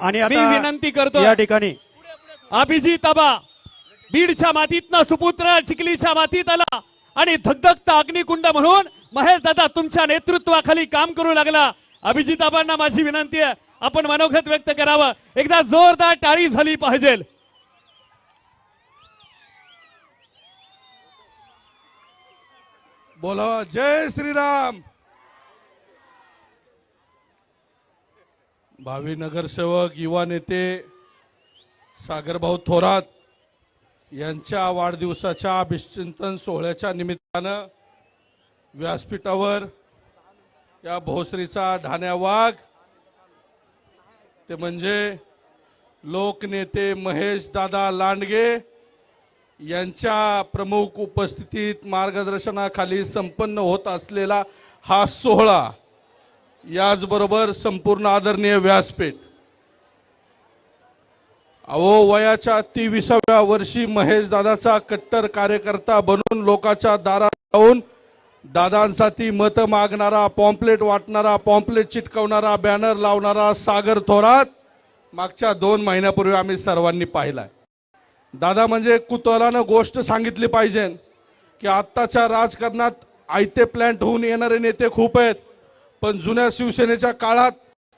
आणि मी आता विनंती करतो या ठिकाणी अभिजित आबा बीडच्या मातीतनं सुपुत्र चिखलीच्या मातीत आला आणि धगधगता अग्निकुंड म्हणून महेश दादा तुमच्या नेतृत्वाखाली काम करू लागला. अभिजित आबांना माझी विनंती आहे आपण मनोगत व्यक्त करावं. एकदा जोरदार टाळी झाली पाहिजे. बोला जय श्रीराम. भावी नगरसेवक युवा नेते सागरभाऊ थोरात यांच्या वाढदिवसाच्या अभिचिंतन सोहळ्याच्या निमित्तानं व्यासपीठावर या भोसरीचा ढाण्या वाघ ते म्हणजे लोकनेते महेश दादा लांडगे यांच्या प्रमुख उपस्थितीत मार्गदर्शनाखाली संपन्न होत असलेला हा सोहळा याचबरोबर संपूर्ण आदरणीय व्यासपीठ. अहो वयाच्या तेविसाव्या वर्षी महेश दादाचा कट्टर कार्यकर्ता बनून लोकांच्या दारात जाऊन दादांसाठी मत मागणारा पॉम्पलेट वाटणारा पॉम्पलेट चिटकवणारा बॅनर लावणारा सागर थोरात मागच्या दोन महिन्यापूर्वी आम्ही सर्वांनी पाहिलाय. दादा म्हणजे कुतूहलानं गोष्ट सांगितली पाहिजे की आत्ताच्या राजकारणात आयते प्लॅन्ट होऊन येणारे नेते खूप आहेत. पण जुन्या शिवसेनेच्या काळात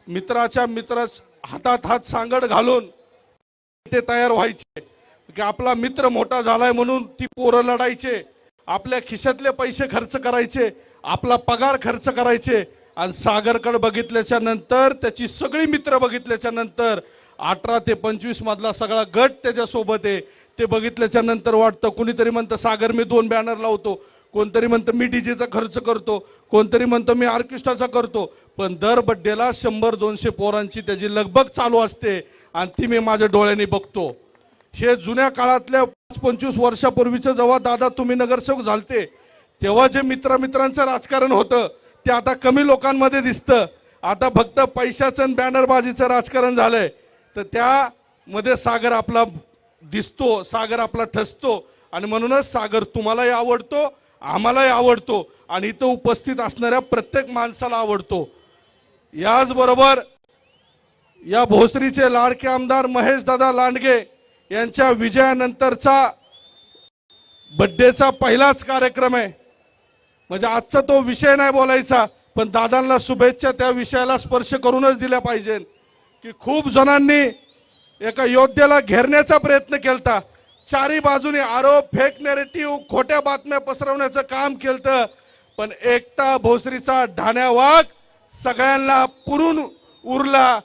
मित्राच्या मित्राच हातात हात सांगड घालून ते तयार व्हायचे. की आपला मित्र मोठा झालाय म्हणून ती पोरं लढायचे. आपल्या खिशातले पैसे खर्च करायचे. आपला पगार खर्च करायचे. आणि सागरकड बघितल्याच्या नंतर त्याची सगळी मित्र बघितल्याच्या नंतर अठरा ते पंचवीस मधला सगळा गट त्याच्यासोबत आहे. ते बघितल्याच्या नंतर वाटतं कुणीतरी म्हणतं सागर मी दोन बॅनर लावतो. कोणतरी म्हणतं मी डीजेचा खर्च करतो कोणतरी म्हणतं मी ऑर्केस्ट्राचा करतो पण दर बड्डेला शंभर दोनशे पोरांची त्याची लगबग चालू असते आणि ती मी माझ्या डोळ्यांनी बघतो. हे जुन्या काळातल्या पाच पंचवीस वर्षापूर्वीचं जेव्हा दादा तुम्ही नगरसेवक झालते तेव्हा जे मित्रमित्रांचं राजकारण होतं ते आता कमी लोकांमध्ये दिसतं. आता फक्त पैशाचं आणि बॅनरबाजीचं राजकारण झालंय. तर त्यामध्ये सागर आपला दिसतो सागर आपला ठसतो आणि म्हणूनच सागर तुम्हालाही आवडतो आम्हालाही आवडतो आणि इथं उपस्थित असणाऱ्या प्रत्येक माणसाला आवडतो. याचबरोबर या भोसरीचे लाडके आमदार महेश दादा लांडगे यांच्या विजयानंतरचा बड्डेचा पहिलाच कार्यक्रम आहे. म्हणजे आजचा तो विषय नाही बोलायचा पण दादांना शुभेच्छा त्या विषयाला स्पर्श करूनच दिल्या पाहिजे की खूप जणांनी एका योद्ध्याला घेरण्याचा प्रयत्न केला चारी बाजूने आरोप फेक नेरेटिव्ह खोट्या बातम्या पसरवण्याचं काम केलं पण एकटा भोसरीचा ढाण्या वाघ सगळ्यांना पुरून उरला.